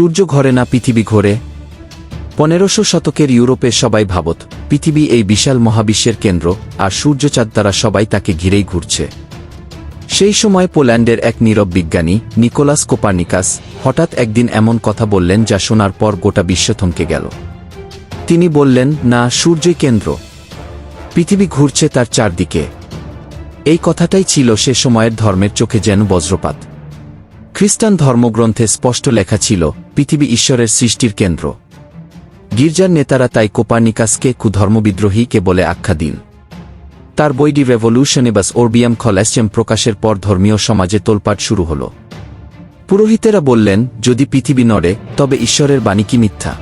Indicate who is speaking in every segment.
Speaker 1: সূর্য ঘরে না পৃথিবী ঘোরে? পনেরোশো শতকের ইউরোপে সবাই ভাবত, পৃথিবী এই বিশাল মহাবিশ্বের কেন্দ্র, আর সূর্যচাঁদ দ্বারা সবাই তাকে ঘিরেই ঘুরছে। সেই সময় পোল্যান্ডের এক নীরব বিজ্ঞানী, নিকোলাস কোপার্নিকাস, হঠাৎ একদিন এমন কথা বললেন যা শোনার পর গোটা বিশ্ব থমকে গেল। তিনি বললেন, না, সূর্যই কেন্দ্র। পৃথিবী ঘুরছে তার চারদিকে। এই কথাটাই ছিল সে সময়ের ধর্মের চোখে যেন বজ্রপাত। খ্রিস্টান ধর্মগ্রন্থে স্পষ্ট লেখা ছিল, পৃথিবী ঈশ্বরের সৃষ্টির কেন্দ্র। গির্জার নেতারা তাই কোপার্নিকাসকে কুধর্মবিদ্রোহীকে বলে আখ্যা দিন। তার বইটি রেভলিউশনেবাস ওরবিয়াম খলাসচেম প্রকাশের পর ধর্মীয় সমাজে তোলপাট শুরু হল। পুরোহিতেরা বললেন, যদি পৃথিবী নড়ে, তবে ঈশ্বরের বাণী কি মিথ্যা?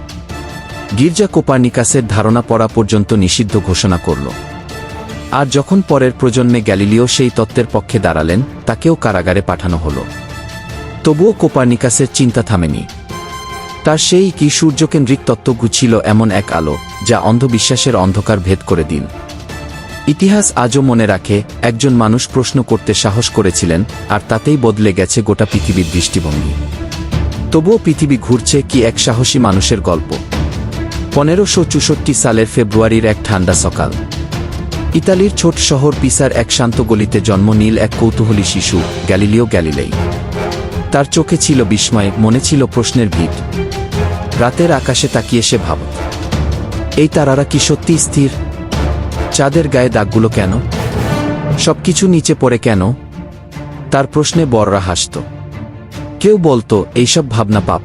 Speaker 1: গির্জা কোপার্নিকাসের ধারণা পড়া পর্যন্ত নিষিদ্ধ ঘোষণা করল। আর যখন পরের প্রজন্মে গ্যালিলিও সেই তত্ত্বের পক্ষে দাঁড়ালেন, তাকেও কারাগারে পাঠানো হল। তবুও কোপার্নিকাসের চিন্তা থামেনি। তার সেই কি সূর্যকেন্দ্রিক তত্ত্ব গুছিল এমন এক আলো, যা অন্ধবিশ্বাসের অন্ধকার ভেদ করে দিন। ইতিহাস আজও মনে রাখে, একজন মানুষ প্রশ্ন করতে সাহস করেছিলেন, আর তাতেই বদলে গেছে গোটা পৃথিবীর দৃষ্টিভঙ্গি। তবুও পৃথিবী ঘুরছে কি এক সাহসী মানুষের গল্প। পনেরোশো চৌষট্টি সালের ফেব্রুয়ারির এক ঠান্ডা সকাল। ইতালির ছোট শহর পিসার এক শান্ত গলিতে জন্ম নীল এক কৌতূহলী শিশু, গ্যালিলিও গ্যালিলেই। তার চোখে ছিল বিস্ময়, মনে ছিল প্রশ্নের ভিড় রাতের আকাশে তাকিয়ে সে ভাবত, এই তারারা কি সত্যি স্থির? চাঁদের গায়ে দাগগুলো কেন? সবকিছু নিচে পড়ে কেন? তার প্রশ্নে বড়রা হাসত, কেউ বলতো এইসব ভাবনা পাপ।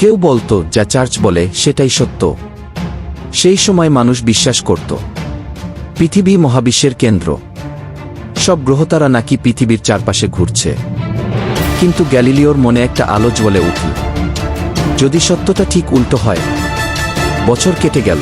Speaker 1: কেউ বলতো যা চার্চ বলে সেটাই সত্য। সেই সময় মানুষ বিশ্বাস করত, পৃথিবী মহাবিশ্বের কেন্দ্র। সব গ্রহতারা নাকি পৃথিবীর চারপাশে ঘুরছে। কিন্তু গ্যালিলিওর মনে একটা আলো জ্বলে উঠল। যদি সত্যটা ঠিক উল্টো হয়, বছর কেটে গেল।